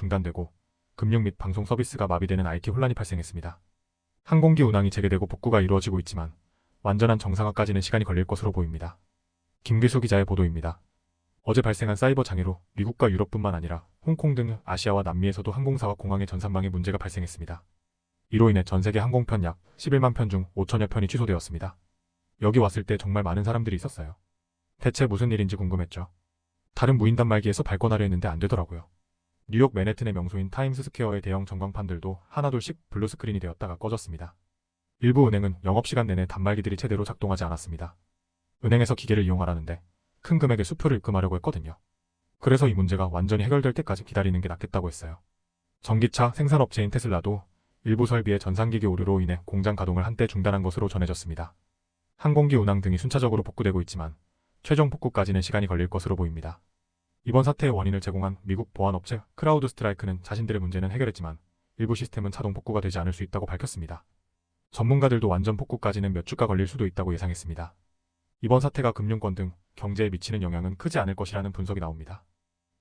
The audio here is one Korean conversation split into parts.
중단되고 금융 및 방송 서비스가 마비되는 IT 혼란이 발생했습니다. 항공기 운항이 재개되고 복구가 이루어지고 있지만 완전한 정상화까지는 시간이 걸릴 것으로 보입니다. 김규수 기자의 보도입니다. 어제 발생한 사이버 장애로 미국과 유럽뿐만 아니라 홍콩 등 아시아와 남미에서도 항공사와 공항의 전산망에 문제가 발생했습니다. 이로 인해 전 세계 항공편 약 11만 편 중 5천여 편이 취소되었습니다. 여기 왔을 때 정말 많은 사람들이 있었어요. 대체 무슨 일인지 궁금했죠. 다른 무인 단말기에서 발권하려 했는데 안 되더라고요. 뉴욕 맨해튼의 명소인 타임스 스퀘어의 대형 전광판들도 하나둘씩 블루 스크린이 되었다가 꺼졌습니다. 일부 은행은 영업시간 내내 단말기들이 제대로 작동하지 않았습니다. 은행에서 기계를 이용하라는데 큰 금액의 수표를 입금하려고 했거든요. 그래서 이 문제가 완전히 해결될 때까지 기다리는 게 낫겠다고 했어요. 전기차 생산업체인 테슬라도 일부 설비의 전산기기 오류로 인해 공장 가동을 한때 중단한 것으로 전해졌습니다. 항공기 운항 등이 순차적으로 복구되고 있지만 최종 복구까지는 시간이 걸릴 것으로 보입니다. 이번 사태의 원인을 제공한 미국 보안업체 크라우드 스트라이크는 자신들의 문제는 해결했지만 일부 시스템은 자동 복구가 되지 않을 수 있다고 밝혔습니다. 전문가들도 완전 복구까지는 몇 주가 걸릴 수도 있다고 예상했습니다. 이번 사태가 금융권 등 경제에 미치는 영향은 크지 않을 것이라는 분석이 나옵니다.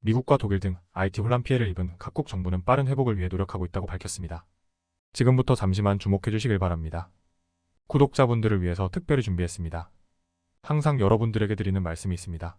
미국과 독일 등 IT 혼란 피해를 입은 각국 정부는 빠른 회복을 위해 노력하고 있다고 밝혔습니다. 지금부터 잠시만 주목해 주시길 바랍니다. 구독자분들을 위해서 특별히 준비했습니다. 항상 여러분들에게 드리는 말씀이 있습니다.